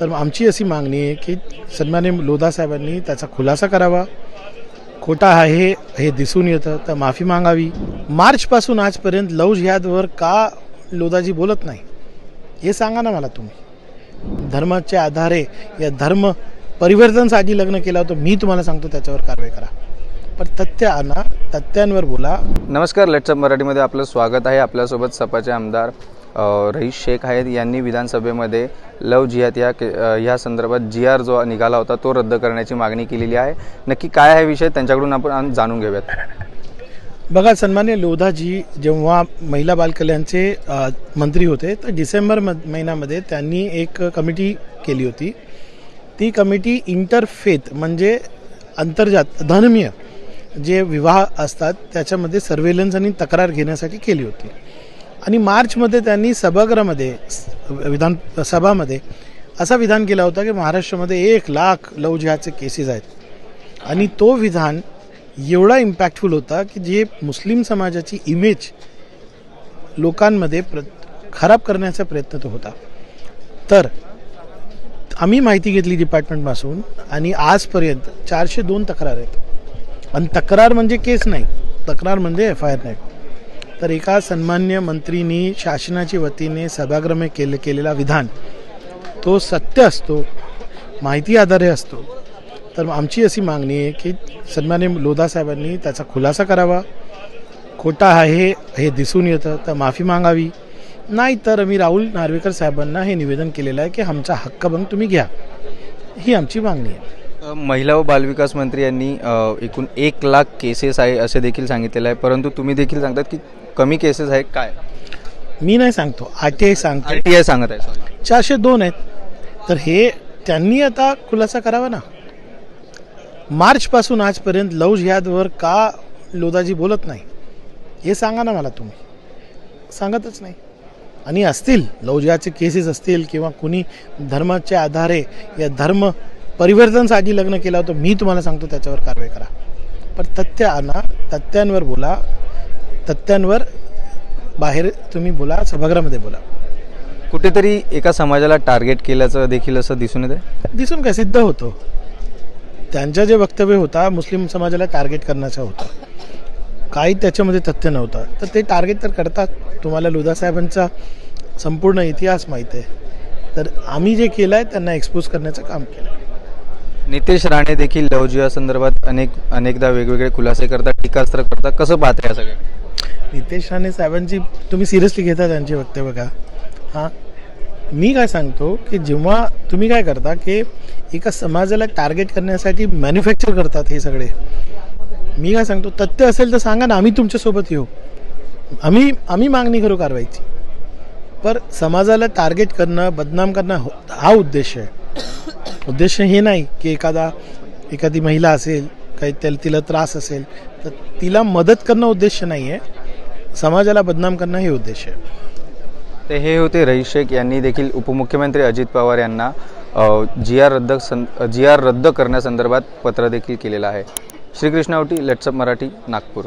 तर आमची अशी मागणी आहे की सन्मान्य लोधा साहेबांनी त्याचा खुलासा करावा. खोटा आहे हे दिसून येतं तर माफी मागावी. मार्चपासून आजपर्यंत लव जिहादवर का लोधाजी बोलत नाही? हे सांगा ना मला तुम्ही. धर्माच्या आधारे या धर्म परिवर्तनसाठी लग्न केलं होतं मी तुम्हाला सांगतो त्याच्यावर कारवाई करा. पण तथ्य आणा तथ्यांवर बोला. नमस्कार लेट्सअप मराठीमध्ये आपलं स्वागत आहे. आपल्यासोबत सपाचे आमदार रईस शेख आहेत. यांनी विधानसभेमध्ये लव जिहाद या के- या संदर्भात जी आर जो निघाला होता तो रद्द करण्याची मागणी केलेली आहे. नक्की काय आहे विषय त्यांच्याकडून आपण जाणून घेऊयात. बघा सन्मान्य लोधाजी जेव्हा महिला बालकल्याणचे मंत्री होते तर डिसेंबर म महिन्यामध्ये त्यांनी एक कमिटी केली होती. ती कमिटी इंटरफेथ म्हणजे अंतर्जात धर्मीय जे विवाह असतात त्याच्यामध्ये सर्वेलन्स आणि तक्रार घेण्यासाठी केली होती. आणि मार्चमध्ये त्यांनी सभागृहामध्ये विधान सभामध्ये असा विधान केला होता की महाराष्ट्रामध्ये एक लाख लव जिहादचे केसेस आहेत. आणि तो विधान एवढा इम्पॅक्टफुल होता की जे मुस्लिम समाजाची इमेज लोकांमध्ये प्र खराब करण्याचा प्रयत्न तो होता. तर आम्ही माहिती घेतली डिपार्टमेंटपासून आणि आजपर्यंत चारशे दोन तक्रार आहेत. आणि तक्रार म्हणजे केस नाही. तक्रार म्हणजे एफ आय आर नाही. तर एका सन्मान्य मंत्रीनी शासनाच्या वतीने सभागृह केले केलेला विधान तो सत्य असतो माहिती आधारे असतो. तर आमची अशी मागणी आहे की सन्मान्य लोधा साहेबांनी त्याचा खुलासा करावा. खोटा आहे हे दिसून येतं तर माफी मागावी. नाही तर मी राहुल नार्वेकर साहेबांना हे निवेदन केलेलं आहे की आमचा हक्कभंग तुम्ही घ्या. ही आमची मागणी आहे. महिला व बालविकास मंत्री यांनी एकूण एक लाख केसेस आहे असे देखील सांगितलेलं आहे. परंतु तुम्ही देखील सांगतात की कमी केसेस आहे काय? मी नाही सांगतो. आर टी आय सांगतो. आर टी आय सांगत आहे. चारशे दोन आहेत. तर हे त्यांनी आता खुलासा करावा ना? मार्चपासून आजपर्यंत लव जिहादवर का लोधाजी बोलत नाही? हे सांगा ना मला तुम्ही. सांगतच नाही. आणि असतील लव जिहादचे केसेस असतील किंवा कुणी धर्माच्या आधारे या धर्म परिवर्तनसाठी लग्न केलं होतं मी तुम्हाला सांगतो त्याच्यावर कारवाई करा. पण तथ्य आणा तथ्यांवर बोला. तथ्यांवर बाहेर तुम्ही बोला सभागृहामध्ये बोला. कुठेतरी एका समाजाला टार्गेट केल्याचं देखील असं दिसून येते दिसून काय? सिद्ध होतो. त्यांचं जे वक्तव्य होता मुस्लिम समाजाला टार्गेट करण्याचा होता. काही त्याच्यामध्ये तथ्य नव्हतं. तर ते टार्गेट तर करतात. तुम्हाला लुधा साहेबांचा संपूर्ण इतिहास माहीत आहे. तर आम्ही जे केलं आहे त्यांना एक्सपोज करण्याचं काम केलं नितेश राणे देखील लव संदर्भात अनेक अनेकदा वेगवेगळे खुलासे करतात टीकास्त्र करतात. कसं पाहता या सगळ्या? नितेश राणे साहेबांची तुम्ही सिरियसली घेता त्यांची वक्तव्य का? हां? मी काय सांगतो की जेव्हा तुम्ही काय करता की एका समाजाला टार्गेट करण्यासाठी मॅन्युफॅक्चर करतात हे सगळे. मी काय सांगतो तथ्य असेल तर सांगा ना आम्ही तुमच्यासोबत येऊ. आम्ही आम्ही मागणी करू कारवाईची. पर समाजाला टार्गेट करणं बदनाम करणं हो- हा उद्देश आहे. उद्देश हे नाही की एखादा एखादी महिला असेल काही त्याला तिला त्रास असेल तर तिला मदत करणं उद्देश नाही आहे समाजाला बदनाम करणं हे उद्देश आहे. ते हे होते रईस शेख यांनी देखील उपमुख्यमंत्री अजित पवार यांना जी आर रद्द सं जी आर रद्द करण्यासंदर्भात पत्र देखील केलेलं आहे. श्रीकृष्णावटी लेट्सअप मराठी नागपूर.